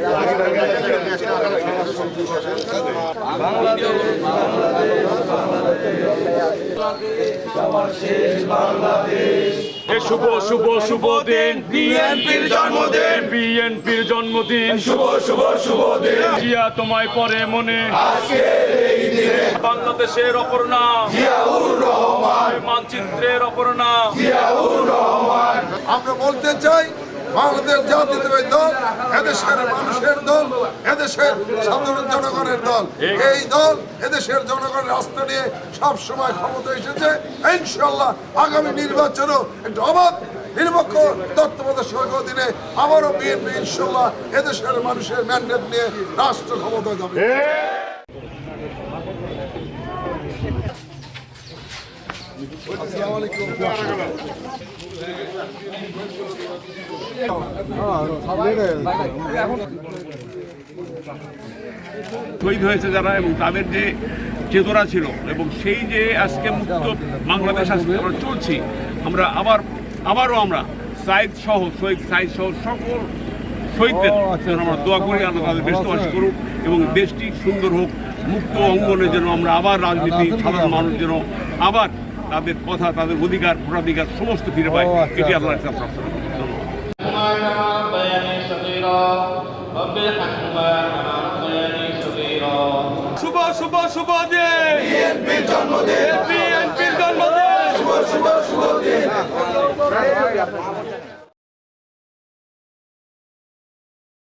এ শুভ শুভ শুভ দিন। বিএনপির জন্মদিন। বিএনপির জন্মদিন। শুভ শুভ শুভ দিন। জিয়া তোমায় পরে মনে। আজকে এই দিনে বাংলাদেশের অপর নাম। জিয়াউর রহমান। মানচিত্রের অপর নাম। জিয়াউর রহমান। আমরা বলতে চাই বাংলাদেশ জাতীয়তাবাদী দল এদেশের মানুষের দল এদেশের সাধারণ জনগণের দল। এই দল এদেশের জনগণের রাস্তা নিয়ে সব সময় ক্ষমতা এসেছে। ইনশাল্লাহ আগামী নির্বাচনও একটু অবাধ নিরপেক্ষ তত্ত্বাবধায়ক সরকার দিনে আবারও বিএনপি ইনশাল্লাহ এদেশের মানুষের ম্যান্ডেট নিয়ে রাষ্ট্র ক্ষমতা যাবে। শহীদ হয়েছে যারা এবং তাদের যে চেতনা ছিল এবং সেই যে আজকে মুক্ত বাংলাদেশ আজকে আমরা চলছি আমরা আবার আবারও আমরা সাইদ সহ শহীদ সাইদ সহ সকল শহীদদের আমরা দোয়া করি আল্লাহ তাদের ব্যস্তবাস করুক এবং দেশটি সুন্দর হোক মুক্ত অঙ্গনে যেন আমরা আবার রাজনীতি সাধারণ মানুষ যেন আবার তাদের কথা তাদের অধিকার ভোটাধিকার সমস্ত ফিরে পায়। আচ্ছা, এটি আল্লাহ একটা প্রার্থনা শুভ শুভ শুভ জন্মদিন।